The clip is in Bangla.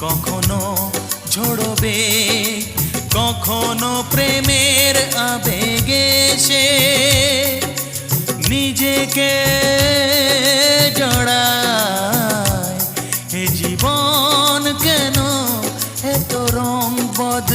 কখনো ঝড়বে কখনো প্রেমের আবেগে সে নিজেকে জড়ায়। এ জীবন কেন এত রং বদ